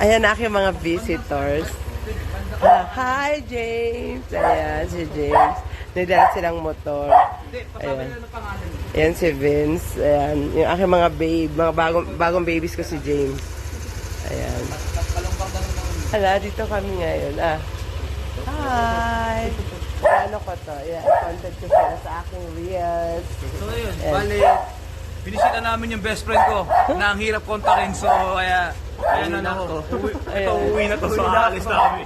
Ayan na aking mga visitors. Ah, hi, James! Ayan, si James. Nagdala silang motor. Ayan. Ayan si Vince. Ayan, yung aking mga babe, mga bagong, bagong babies ko si James. Ayan. Hala, dito kami ngayon. Ah. Hi! Ano ko to? Ayan, content ko sila sa aking reels. So ayun, Yes. Binisita namin yung best friend ko na ang hirap kontakin. So kaya, kaya na ako. Ito, uwi na to. So aalis na kami.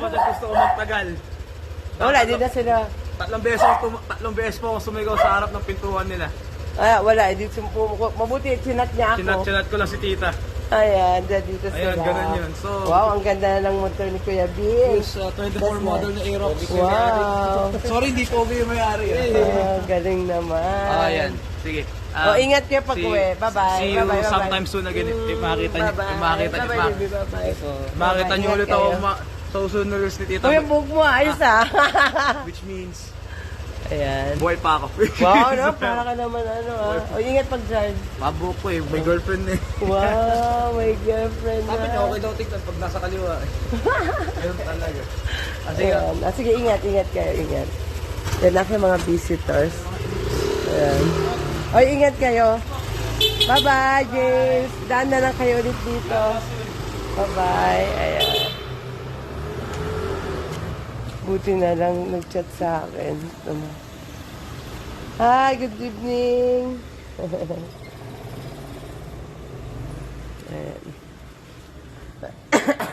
So gusto ko magtagal. Wala, di na sila. Tatlong beses, tatlong beses po ako sumigaw sa harap ng pintuan nila. Ah, wala, hindi. Mabuti, chinat niya ako. Chinat-chinat ko lang si tita. Ayan, dyan dito sila. Ayan, ganun yun. So- wow, ang ganda na ng motor ni Kuya Vince. uh, 24 That's model na Aerox. Wow. Sorry, hindi pogi yung may-ari. Ah, galing naman. Ah, yan. Sige. Oh, ingat kayo pag uwi. Bye-bye. See you Bye-bye, bye-bye. sometime soon again. If, if makita niyo, Bye-bye. makita niyo, Bye-bye, makita niyo ulit ako kayo. ma- na reels ni tita. Kuya, buhok mo. Ayos ah. Which means, Ayan. buhay pa ako. Wow, no? Para ka naman ano ah. O, ingat pag-drive. Pabuhok ko eh, may girlfriend eh. Wow, may girlfriend Sabi niya, okay daw tignan pag nasa kaliwa eh. Ganun talaga. Kasi nga, Ayan. Ah, sige, ingat, ingat kayo, ingat. Yan ako mga visitors. Ayan. Oy, ingat kayo. Bye-bye, James. Daan na lang kayo ulit dito. Bye-bye. Ayan. Buti na lang nag-chat sa akin. Um, Hi, good evening. Ayan.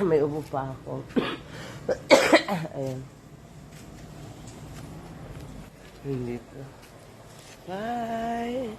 May ubo pa ako. Ayan. Hindi. Bye.